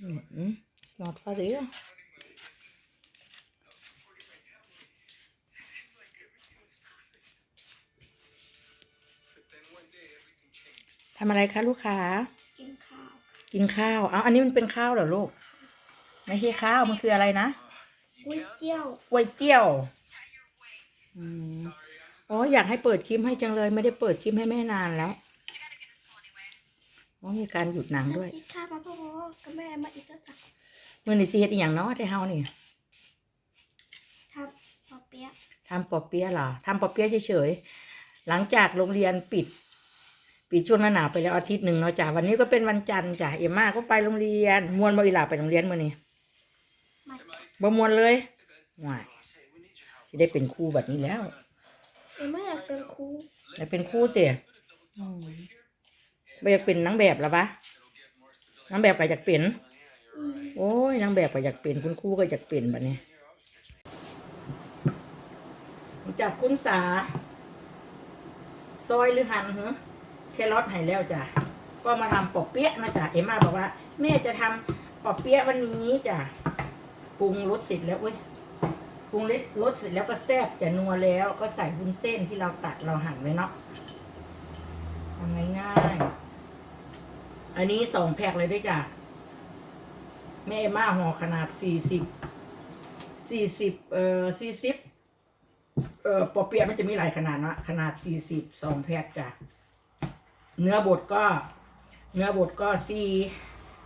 Mm. Not for real. But then one day everything changed. ทำอะไรคะลูกค้า กินข้าว กินข้าว เอาอันนี้มันเป็นข้าวเหรอลูก ไม่ใช่ข้าว มันคืออะไรนะก๋วยเตี๋ยวก๋วยเตี๋ยวอืมอ๋ออยากให้เปิดคลิปให้จังเลย ไม่ได้เปิดคลิปให้แม่นานแล้ว อ๋อมีการหยุดหนังด้วยกินข้าวมาพ่อกับแม่มาอีกแล้วจ้ะมื่อนี้สิเฮ็ดอีหยังเนาะที่เฮานี่ทำปอเปี๊ยะทำปอเปี๊ยะเหรอทำปอเปี๊ยะเฉยๆหลังจากโรงเรียนปิด ปิดช่วงหน้าหนาวไปแล้วอาทิตย์หนึ่งเนาะจ้ะวันนี้ก็เป็นวันจันทร์จ้ะเอ็มมาก็ไปโรงเรียนมวนบ่อีหลาไปโรงเรียนมื้อนี้มาบ่มวนเลยว้าย Say, we need your help. สิได้เป็นครูแบบนี้แล้วเอ็มไม่อยากเป็นครูได้เป็นครูเตะอืม บ่อยากเป็นนางแบบหรอปะนางแบบก็อยากเป็น โอ้ยนางแบบก็อยากเป็น คุณครูก็อยากเป็นแบบนี้จากคุณสา ซอยหรือหั่นเหรอแครอทให้แล้วจ้ะ ก็มาทำปอเปี๊ยะนะจ๊ะเอ็มมาบอกว่า แม่จะทำปอเปี๊ยะวันนี้จ้ะปรุงรสเสร็จแล้วเว้ยปรุงรสเสร็จแล้วก็แซ่บจะนัวแล้วก็ใส่วุ้นเส้นที่เราตัดเราหั่นไว้เนาะทำง่ายๆ อันนี้สองแพ็คเลยด้วยจ้ะ แม่มาห่อขนาดสี่สิบสี่สิบเอ่อสี่สิบเอ่อปอเปียะมันจะมีหลายขนาดเนาะขนาดสี่สิบสองแพ็คจ้ะ เนื้อบดก็ เนื้อบดก็สี่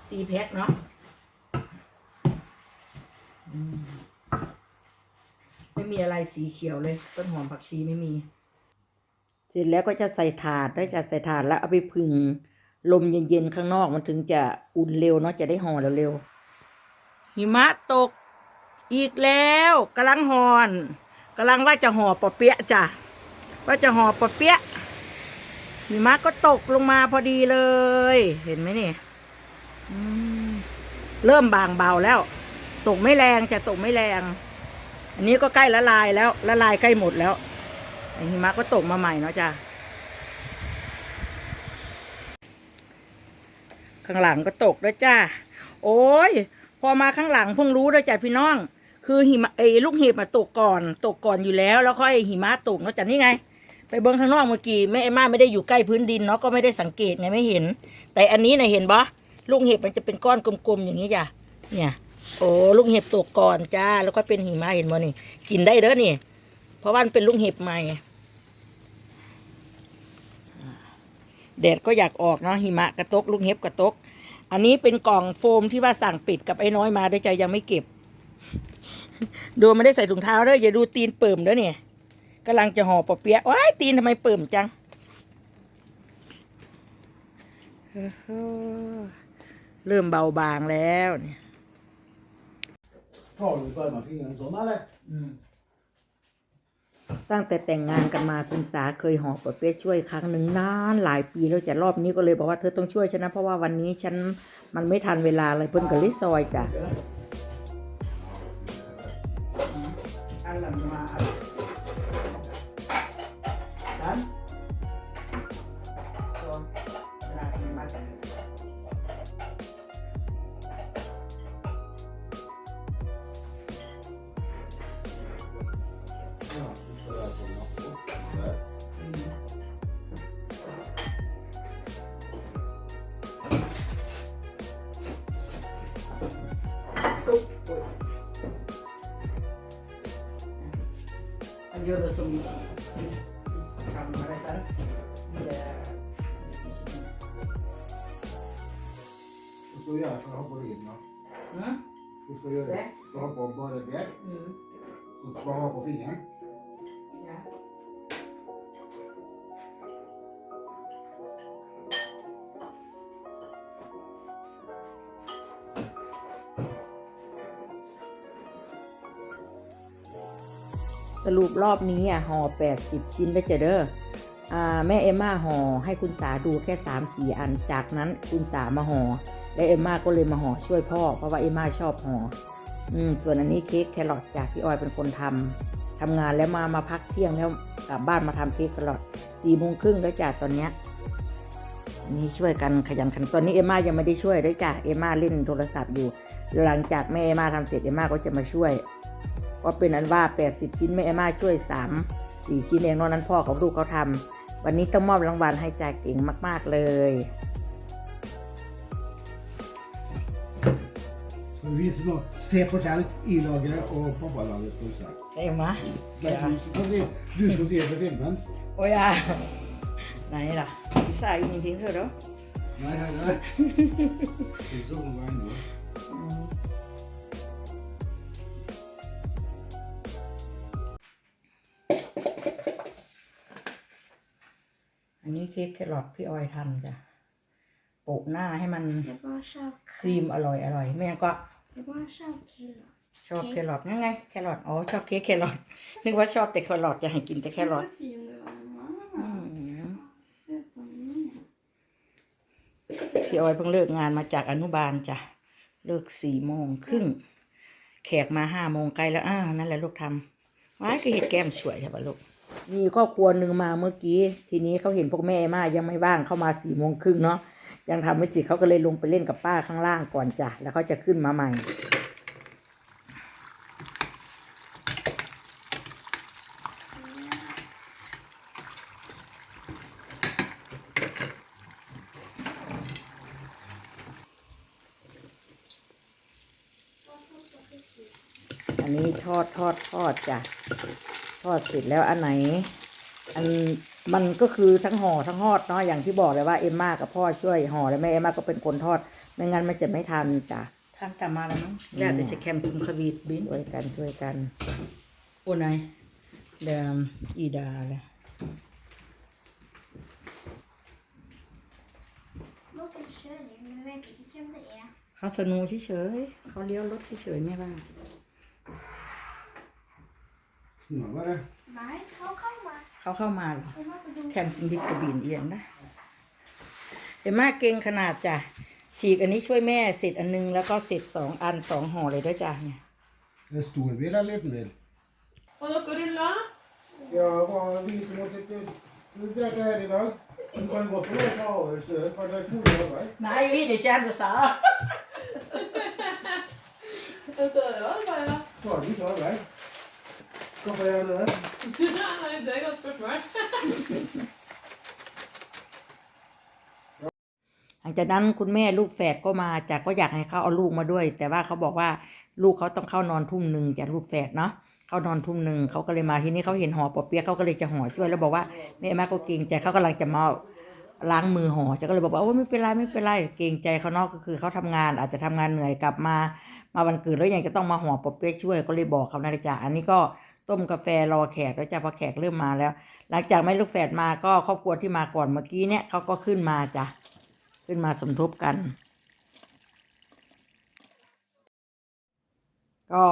สี่แพ็คเนาะไม่มีอะไรสีเขียวเลย ต้นหอมผักชีไม่มี เสร็จแล้วก็จะใส่ถาดได้จะใส่ถาดแล้วเอาไปพึ่ง ลมเย็นๆข้างนอกมันถึงจะอุ่นเร็วเนาะจะได้ห่อเร็วๆหิมะตกอีกแล้วกำลังหอนกำลังว่าจะห่อปอเปี๊ยะจ้ะว่าจะห่อปอเปี๊ยะหิมะก็ตกลงมาพอดีเลย เห็นไหมนี่เริ่มบางเบาแล้ว ตกไม่แรงจะตกไม่แรง อันนี้ก็ใกล้ละลายแล้วละลายใกล้หมดแล้วหิมะก็ตกมาใหม่เนาะจ้ะ ข้างหลังก็ตกด้วยจ้า โอ้ย พอมาข้างหลังเพิ่งรู้ด้วยจ้ะพี่น้อง คือหิมะไอ้ลูกเห็บมาตกก่อน ตกก่อนอยู่แล้ว แล้วค่อยหิมะตกเนาะจ้ะนี่ไง ไปเบิ้งข้างนอกเมื่อกี้แม่เอ็มาไม่ได้อยู่ใกล้พื้นดินเนาะก็ไม่ได้สังเกตไงไม่เห็น แต่อันนี้นะเห็นปะลูกเห็บมันจะเป็นก้อนกลมๆอย่างนี้จ้ะ เนี่ย โอ้ลูกเห็บตกก่อนจ้า แล้วก็เป็นหิมะเห็นบ่นี่ กินได้เด้อนี่ เพราะว่ามันเป็นลูกเห็บใหม่ แดดก็อยากออกเนาะหิมะกระตกลูกเห็บกระตก อันนี้เป็นกล่องโฟมที่ว่าสั่งปิดกับไอ้น้อยมาด้วยใจยังไม่เก็บ ดูไม่ได้ใส่ถุงเท้าเด้ออย่าดูตีนเปิ่มเด้อเนี่ยกำลังจะห่อปอเปี๊ยะว้ายตีนทำไมเปิ่มจังเฮ้อเริ่มเบาบางแล้วเนี่ยพ่ออยู่ก่อนมาพี่ยังสมมาเลย ตั้งแต่แต่งงานกันมาคุณสาเคยห่อปอเปี๊ยะช่วยครั้งหนึ่งนานหลายปีแล้วจะรอบนี้ก็เลยบอกว่าเธอต้องช่วยฉันนะเพราะว่าวันนี้ฉันมันไม่ทันเวลาเลยเพิ่นก็เลยซอยจ้ะ 4, nie? Ja. สรุปรอบนี้อะห่อ80 ชิ้นได้เจะเด้อแม่เอมมาห่อให้คุณสาดูแค่3 4อัน จากนั้นคุณสามาห่อและเอมมาก็เลยมาห่อช่วยพ่อ เพราะว่าเอมมาชอบห่อส่วนอันนี้เค้กแครอทจากพี่ออยเป็นคนทำ ทำงานแล้วมามาพักเที่ยงแล้วกลับบ้านมาทำเค้กแครอทสี่โมงครึ่งแล้วจ้ะตอนเนี้ยนนี้ช่วยกันขยันขันตอนนี้เอม่ายังไม่ได้ช่วยด้วยจ้ะเอม่าเล่นโทรศัพท์อยู่ หลังจากแม่เอม่าทำเสร็จเอม่าก็จะมาช่วย ก็เป็นอันว่า 80 ชิ้นแม่เอมม่าช่วย 3 4 ชิ้นเองนอกนั้นพ่อกับลูกเขาทำวันนี้ต้องมอบรางวัลให้จ่าเก่งมาก ๆเลย Så vi ska se forskjell i laget og pappalaget. på seg. เอ็มมะ Det er Du skal se, du skal se på filmen. โอ้ยอะไหนล่ะพี่สายยิงทิ้งเถอะเด้อ Nei, her er det. Det er sånn det er nå. อันนี้เค้กแครอทพี่ออยทำจ้ะโปะหน้าให้มันเดี๋ยวพ่อชอบครีมอร่อยอร่อยแม่ก็ เดี๋ยวพ่อชอบเคลอชอบแครอทยังไงแครอทอ๋อชอบเค้กแครอทนึกว่าชอบแต่แครอทจะให้กินแต่แครอท Så fin du var, mamma. อืม Söta min. พี่ออยเพิ่งเลิกงานมาจากอนุบาลจ้ะเลิกสี่โมงครึ่งแขกมาห้าโมงไกลแล้วอ้าวนั่นแหละลูกทำว้ายก็เห็ดแก้มสวยใช่ปะลูกมีครอบครัวหนึ่งมาเมื่อกี้ ทีนี้เขาเห็นพวกแม่มายังไม่ว่างเข้ามาสี่โมงครึ่งเนาะ ยังทำไม่เสร็จเขาก็เลยลงไปเล่นกับป้าข้างล่างก่อนจ้ะแล้วเขาจะขึ้นมาใหม่อันนี้ทอดทอดทอดจ้ะทอดเสร็จแล้วอันไหน อัน มันก็คือทั้งห่อทั้งทอดเนาะอย่างที่บอกเลยว่าเอ็มม่ากับพ่อช่วยห่อแล้วแม่เอ็มม่าก็เป็นคนทอด ไม่งั้นมันจะไม่ทันจ้ะทันแต่มาแล้วมั้งแล้วแต่จะแคมคุมควีดบินช่วยกันช่วยกันโอ้ไหนายเดมอีดาเลยลูกเป็นเชื่อเนี่ยมันไม่กี่เข้มเลยอะเขาสนูเฉยๆเขาเลี้ยวรถเฉยๆไม่ว่า Nå var det. ไหน เขาเข้ามาเขาเข้ามาเหรอเดี๋ยวพ่อจะดูแคมซิงบิ๊กกระบินเอียงนะเอ็มม่าเก่งขนาดจ้ะฉีกอันนี้ช่วยแม่เสร็จอันนึงแล้วก็เสร็จสองอันสองห่อเลยด้วยจ้ะเนี่ย Det er stor bil eller liten bil? Og dere ruller? Ja, hva vi som måtte til Det er her i dag. Du kan godt få lov til å ta over støvet, for det er full arbeid. Nei, vi er ikke andre sa. Dette er jo bare da. Tar du ikke arbeid? Hvorfor gjør du det? Nei, det er et godt spørsmål. หลังจากนั้นคุณแม่ลูกแฝดก็มาจากก็อยากให้เขาเอาลูกมาด้วย แต่ว่าเขาบอกว่าลูกเขาต้องเข้านอนทุ่มหนึ่งจากลูกแฝดเนาะเข้านอนทุ่มหนึ่งเขาก็เลยมาทีนี้เขาเห็นห่อปอเปี๊ยะเขาก็เลยจะห่อช่วยแล้วบอกว่าแม่แม่ก็เกรงใจเขากำลังจะมาล้างมือห่อจะก็เลยบอกว่าโอ้ไม่เป็นไรไม่เป็นไรเกรงใจเขาเนาะก็คือเขาทำงาน อาจจะทำงานเหนื่อยกลับมามาวันเกิดแล้วยังจะต้องมาห่อปอเปี๊ยะช่วยก็เลยบอกเขานะจ๊ะอันนี้ก็ ต้มกาแฟรอแขกแล้วจ้ะพอแขกเริ่มมาแล้ว หลังจากแม่ลูกแฝดมาก็ครอบครัวที่มาก่อนเมื่อกี้เนี่ยเขาก็ขึ้นมาจ้ะขึ้นมาสมทบกัน ก็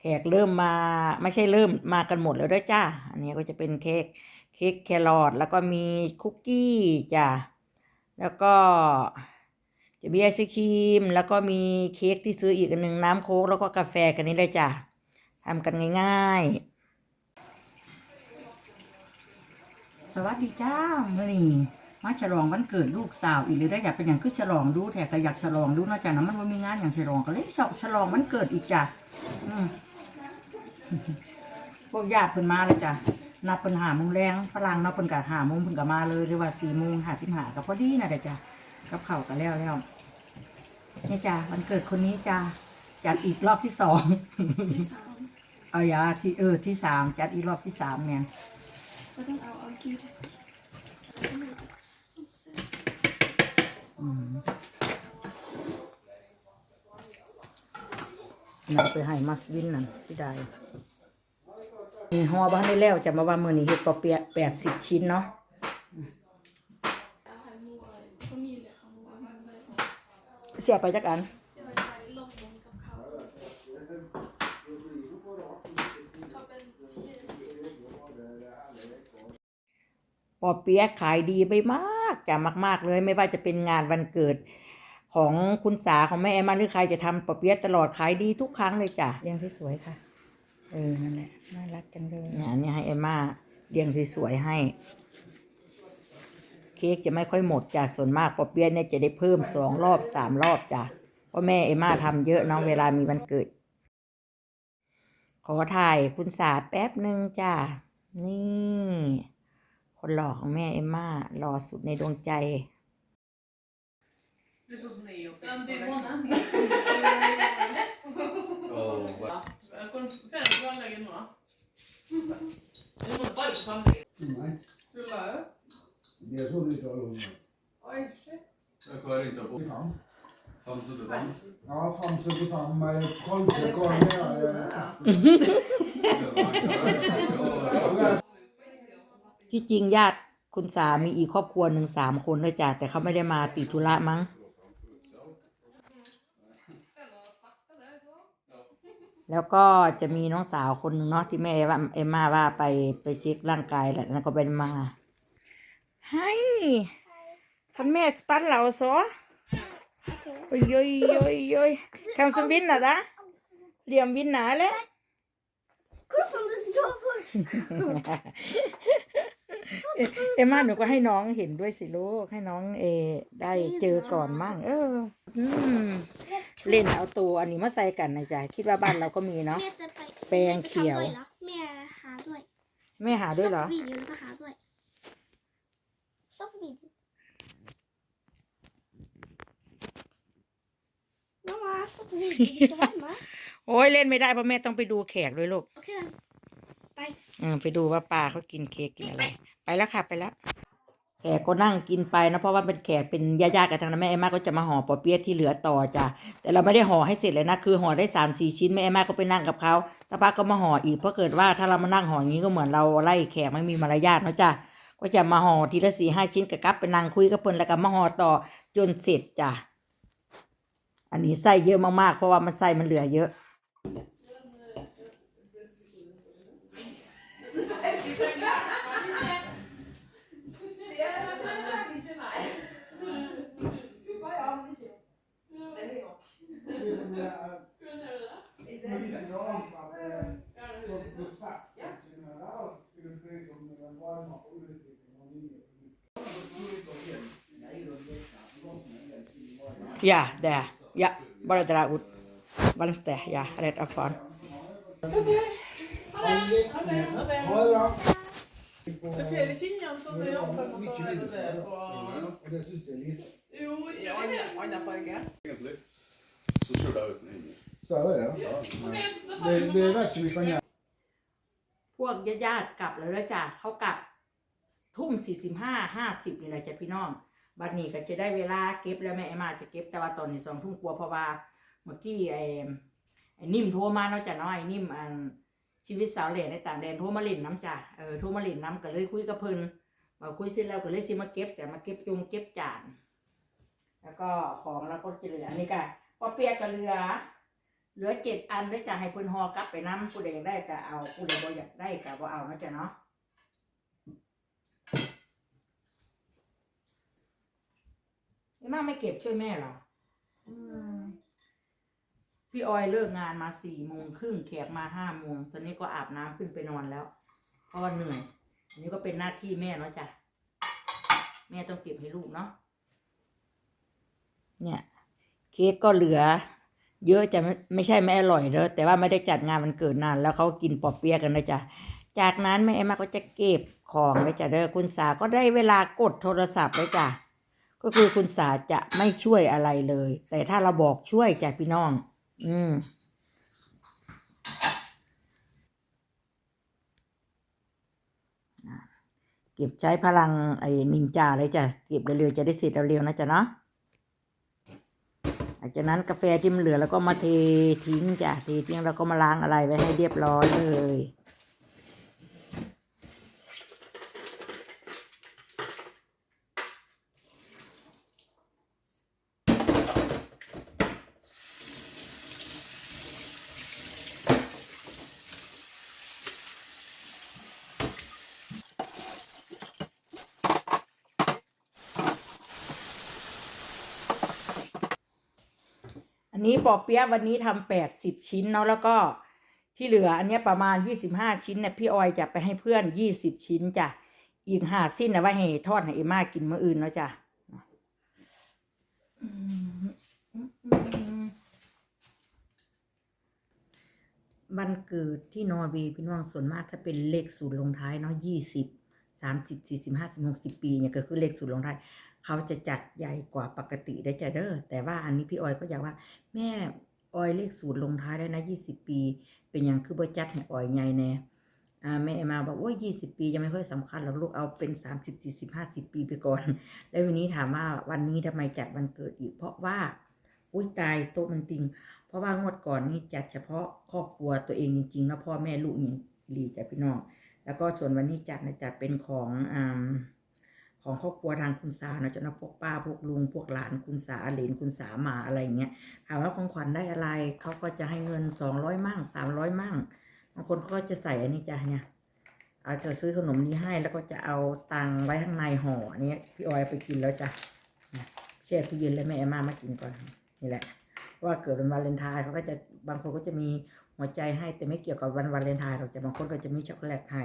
แขกเริ่มมาไม่ใช่เริ่มมากันหมดแล้วด้วยจ้าอันนี้ก็จะเป็นเค้กเค้กแครอทแล้วก็มีคุกกี้จ้ะแล้วก็จะมีไอศครีม แล้วก็มีเค้กที่ซื้ออีกอันหนึ่งน้ำโค้กแล้วก็กาแฟกันนี้เลยจ้ะ ทำกันง่ายๆ สวัสดีจ้าเมื่อนี้มาฉลองวันเกิดลูกสาวอีกเลยได้อยากเป็นอย่างคือฉลองดูแถก็อยากฉลองดูนาะจ้ะเนาะมันบ่มีงานอย่างฉลองก็เลยชอบฉลองวันเกิดอีกจ้ะอืมพวกญาติเพิ่นมาเลยจ้ะนัดเพิ่นหาโมงแรงฝรั่งนาะเพิ่นก็หาโมงเพิ่นก็มาเลยหรือว่าสี่โมงหาสิบหาก็พอดีนะเด้จ้ะกับเข้าวก็แล้วแล้วนี่จ้ะวันเกิดคนนี้จ้ะจัดอีกรอบที่สอง เอาอย่าที่เออที่สามจัดอีกรอบที่สามเนี่ย Og den er jo gud. อืมเอาไปให้มัสวินนั่นที่ใดนี่ห่อบ้านได้แล้วจะมาว่ามือนี้เฮ็ดปอเปียะแปดสิบชิ้นเนาะ Jeg har mor, familie har mor, men det เสียไปจักอัน det var jeg loven av kava. Kappen fire stykker. ปอเปี๊ยะขายดีไปมากจ้ะมาก ๆ เลยไม่ว่าจะเป็นงานวันเกิด ของคุณสาของแม่แอมมาหรือใครจะทำปอเปี๊ยะตลอดขายดีทุกครั้งเลยจ้ะเรียงที่สวยค่ะเออนั่นแหละน่ารักจังเลยเนี่ยอันนี้ให้เอมมาเรียงสวยๆให้แขค้กจะไม่ค่อยหมดจ้ะส่วนมากปอเปี๊ยะเนี่ยจะได้เพิ่มสองรอบสามรอบจ้ะเพราะแม่เอมม่าทำเยอะเนาะเวลามีวันเกิด ขอถ่ายคุณสาแป๊บหนึ่งจ้ะนี่ คนหล่อของแม่เอมม่าหล่อสุดในดวงใจ Den till månen. Oh, what? Jag kom fem planlägger nu. Du måste bara på familjen. Nej, Skulle jag? det är så lite av dem. Oj, shit. Jag klarar inte på 75. 575. Ja, 575 med kolvkakor med. ที่จริงญาติคุณสามีอีกครอบครัวหนึ่งสามคนเลยจ้ะแต่เขาไม่ได้มาติดธุระมั้งแล้วก็จะมีน้องสาวคนหนึ่งเนาะที่แม่ว่าเอมมาว่าไปไปเช็คร่างกายแหละแล้วก็เป็นมาให้คันแม่สปันเราซอ Okej. โอ้ยโอ้ยโอ้ยโอ้ยคำสมวินน่ะนะเหลี่ยมวินหนาแล้ว Kolla som det står först. เอมมาหนูก็ให้น้องเห็นด้วยสิลูกให้น้องเอ ได้เจอก่อนมั่งเอออืมเล่นเอาตัวอันนี้มาใส่กันนะจ๊ะคิดว่าบ้านเราก็มีเนาะ Vet du, på- Bär en vet du, kan keo. du då? Med här då. แม่หาด้วยเหรอ Stopp videon på här då. Stopp videon. Mamma, stopp videon. Du ska vara med. โอ้ยเล่นไม่ได้เพราะแม่ต้องไปดูแขกด้วยลูก Okej då. Bye. อืมไปดูว่าปลาเขากินเค้กกินอะไร ไปแล้วค่ะไปแล้ว แขกก็นั่งกินไปนะเพราะว่าเป็นแขกเป็นญาติๆกันทางนั้นแม่เอมมาก็จะมาห่อปอเปี๊ยะที่เหลือต่อจ้ะแต่เราไม่ได้ห่อให้เสร็จเลยนะคือห่อได้สามสี่ชิ้นแม่เอมมาก็ไปนั่งกับเขาสักพักก็มาห่ออีกเพราะเกิดว่าถ้าเรามานั่งห่ออย่างนี้ก็เหมือนเราไล่แขกไม่มีมารยาทเนาะจ้ะก็จะมาห่อทีละสี่ห้าชิ้นกับกับไปนั่งคุยกับเพิ่นแล้วก็มาห่อต่อจนเสร็จจ้ะอันนี้ไส้เยอะมากๆเพราะว่ามันไส้มันเหลือเยอะ Ja, där. Ja, bara dra ut. Vänster, ja, rätt upp från. Ha det bra. Fredrik Kiljan som är ofta på Mycket det vilt. där på... Och det syns det lite. Jo, Ja, jag vet. Anna- Anna Farge. Egentlig. Så kjører jeg ut den inn. Så är det ja. Okej, då får Det, vi det vet ju vi kan göra. พวกญาติๆกลับแล้วแล้วจ้ะเขากลับทุ่มสี่สิบห้าห้าสิบนี่แหละจ้ะพี่น้อง บัดนี้ก็จะได้เวลาเก็บแล้วแม่ไอ้มาจะเก็บแต่ว่าตอนนี้สองทุ่มกลัวเพราะว่าเมื่อกี้ไอ้ไอ้นิ่มโทรมาเนาะจ้ะเนาะไอ้นิ่มอันชีวิตสาวเหล่ในต่างแดนโทรมาเล่นน้ำจ้ะเออโทรมาเล่นน้ำก็เลยคุยกับเพิ่นมาคุยเสร็จแล้วก็เลยสิมาเก็บแต่มาเก็บจุงเก็บจานแล้วก็ของเราก็จะเหลืออันนี้ก็พอเปียกก็เหลือเหลือเจ็ดอันด้วยจะให้เพิ่นฮอกลับไปน้ำผู้ใดอยากได้ก็เอาผู้ใดบ่อยากได้ก็บ่เอานะจ๊ะเนาะ มาไม่เก็บช่วยแม่เหรออืมพี่ออยเลิกงานมาสี่โมงครึ่งแขกมาห้าโมงตอนนี้ก็อาบน้ำขึ้นไปนอนแล้วเพราะว่าเหนื่อย อันนี้ก็เป็นหน้าที่แม่เนาะจ้ะแม่ต้องเก็บให้ลูกเนาะเนี่ย เค้กก็เหลือ เยอะจะไม่ไม่ใช่ไม่อร่อยเด้อแต่ว่าไม่ได้จัดงานวันเกิดนาน แล้วเขากินปอบเปี๊ยะกันนะจ๊ะจากนั้นแม่เอ็มก็จะเก็บของเลยจ้ะเด้อคุณสาก็ได้เวลากดโทรศัพท์เลยจ้ะ ก็คือคุณสาจะไม่ช่วยอะไรเลย แต่ถ้าเราบอกช่วยจ้ะพี่น้อง อืมเก็บใช้พลังไอ้นินจาเลยจ้ะเก็บเร็วๆจะได้เสร็จเร็วๆนะจ๊ะเนาะหลังจากนั้นกาแฟที่มันเหลือแล้วก็มาเททิ้งจ้ะเททิ้งแล้วก็มาล้างอะไรไว้ให้เรียบร้อยเลย นี้ปอเปี๊ยะวันนี้ทำแปดสิบชิ้นเนาะแล้วก็ที่เหลืออันนี้ประมาณยี่สิบห้าชิ้นเนี่ยพี่ออยจะไปให้เพื่อนยี่สิบชิ้นจ้ะอีกหาสิ้นนะว้ให้ทอดให้เอม่ากินเมื้ออื่นเนาะจ้ะอืมอืมอืมวันเกิดที่นอร์เวย์พี่น้องส่วนมากถ้าเป็นเลขศูนย์ลงท้ายเนาะยี่สิบสามสิบสี่สิบห้าสิบหกสิบปีเนี่ยก็คือเลขศูนย์ลงท้าย เขาจะจัดใหญ่กว่าปกติได้จะเด้อแต่ว่าอันนี้พี่ออยก็อยากว่าแม่ออยเลขศูนย์ลงท้ายได้นะยี่สิบปี เป็นอย่างคือบ่จัดให้ออยใหญ่แน่อ่าแม่มาบอกว่ายี่สิบปียังไม่ค่อยสำคัญหรอกลูกเอาเป็นสามสิบสี่สิบห้าสิบปีไปก่อน แล้ววันนี้ถามว่าวันนี้ทำไมจัดวันเกิดอีก เพราะว่า อุ้ยตายโต๊ะมันติง เพราะว่างวดก่อนนี่จัดเฉพาะครอบครัวตัวเองจริงๆแล้วพ่อแม่ลูกนี่ลีจ้ะพี่น้องแล้วก็ส่วนวันนี้จัดนะจัดเป็นของอ่า ของครอบครัวทางคุณสาเนาะจนพวกป้าพวกลุงพวกหลานคุณสาเหลนคุณสามาอะไรเงี้ยถามว่าของขวัญได้อะไรเขาก็จะให้เงินสองร้อยมั่งสามร้อยมั่งบางคนก็จะใส่อันนี้จ้ะเนี่ยอาจจะซื้อขนมนี้ให้แล้วก็จะเอาตังค์ไว้ข้างในห่ออันนี้พี่ออยไปกินแล้วจ้ะแช่ตู้เย็นแล้วแม่เอมามากินก่อนนี่แหละว่าเกิดวันวาเลนไทน์เขาก็จะบางคนก็จะมีหัวใจให้แต่ไม่เกี่ยวกับวันวาเลนไทน์หรอกแต่บางคนก็จะมีช็อกโกแลตให้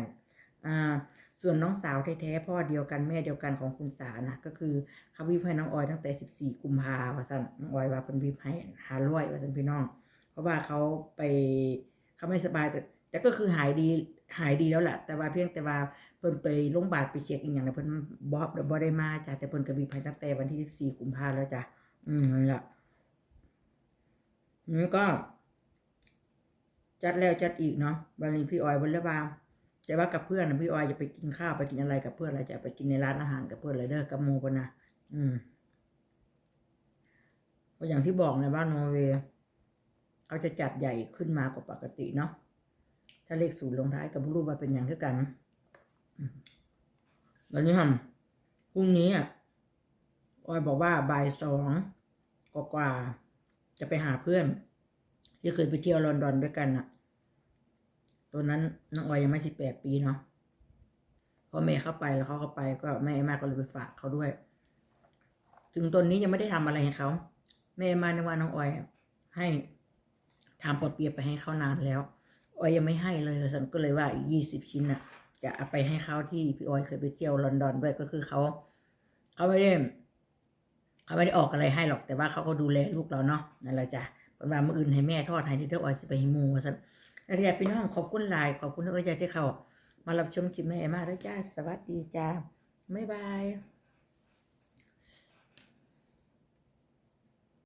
อ่าส่วนน้องสาวแท้ๆพ่อเดียวกันแม่เดียวกันของคุณสานะก็คือเขาวิบให้น้องออยตั้งแต่ 14 กุมภาวันน้องออยว่าเป็นวิบให้หาร้อยว่าสันพี่น้อง เพราะว่าเขาไปเขาไม่สบายแต่แต่ก็คือหายดีหายดีแล้วแหละแต่ว่าเพียงแต่ว่าเพิ่นไปโรงพยาบาลไปเช็คอีกอย่างนะเพิ่นบอบบ่ได้มาจ้ะแต่เพิ่นก็วิบให้ตั้งแต่วันที่14กุมภาแล้วจ้ะอืมนั่นแหละนี่ก็ จัดแล้วจัดอีกเนาะวันนี้พี่ออยวันละบาง แต่ว่ากับเพื่อนนะพี่ออยจะไปกินข้าวไปกินอะไรกับเพื่อนอะไรจะไปกินในร้านอาหารกับเพื่อนอะไรเด้อกับโมกันนะอืมก็อย่างที่บอกในบ้านนอร์เวย์เขาจะจัดใหญ่ขึ้นมากว่าปกติเนาะถ้าเลขศูนย์ลงท้ายกับรูปว่าเป็นอย่างเท่ากันอืมวันนี้ทำพรุ่งนี้อะออยบอกว่าบ่ายสองกว่าจะไปหาเพื่อน ที่เคยไปเที่ยวลอนดอนด้วยกันน่ะ ตัวนั้นน้องออยยังไม่สิบแปดปีเนาะพอแม่เข้าไปแล้วเขาเข้าไปก็แม่มาก็เลยไปฝากเขาด้วย ถึงตนนี้ยังไม่ได้ทำอะไรให้เขาแม่มาในวันน้องออยให้ทำปอดเปียะไปให้เขานานแล้ว ออยยังไม่ให้เลยฉันก็เลยว่าอีกยี่สิบชิ้นน่ะจะเอาไปให้เขาที่พี่ออยเคยไปเที่ยวลอนดอนด้วยก็คือเขาเขาไม่ได้เขาไม่ได้ออกอะไรให้หรอกแต่ว่าเขาก็ดูแลลูกเราเนาะนั่นแหละจ้ะเป็นว่ามื่ออื่นให้แม่ทอดให้เดี๋ยวออยจะไปให้มูว่าสัน แล้วที่พี่น้องขอบคุณหลาย ขอบคุณทุกท่านที่เขา มารับชมคลิปแม่มากแล้วจ้า สวัสดีจ้าบ๊ายบาย